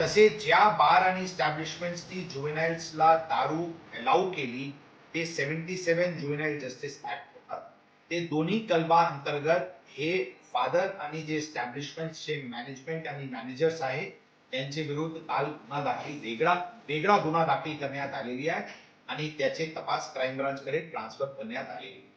तसेच ज्या बार आणि इस्टॅब्लिशमेंटनी जुवेनाइल्सला दारू अलाऊ केली ते seventy seven juvenile justice act होतात ते दोन्ही कलमा अंतर्गत हे फादर आणि जे इस्टॅब्लिशमेंटचे मॅनेजमेंट आणि मॅनेजर्स आहेत त्यांचे विरुद्ध काल गुन्हा दाखल वेगळा वेगळा गुन्हा दाखल करण्यात आलेली आहे आणि त्याचे तपास क्राईम ब्रांचकडे ट्रान्सफर करण्यात आलेली आहे.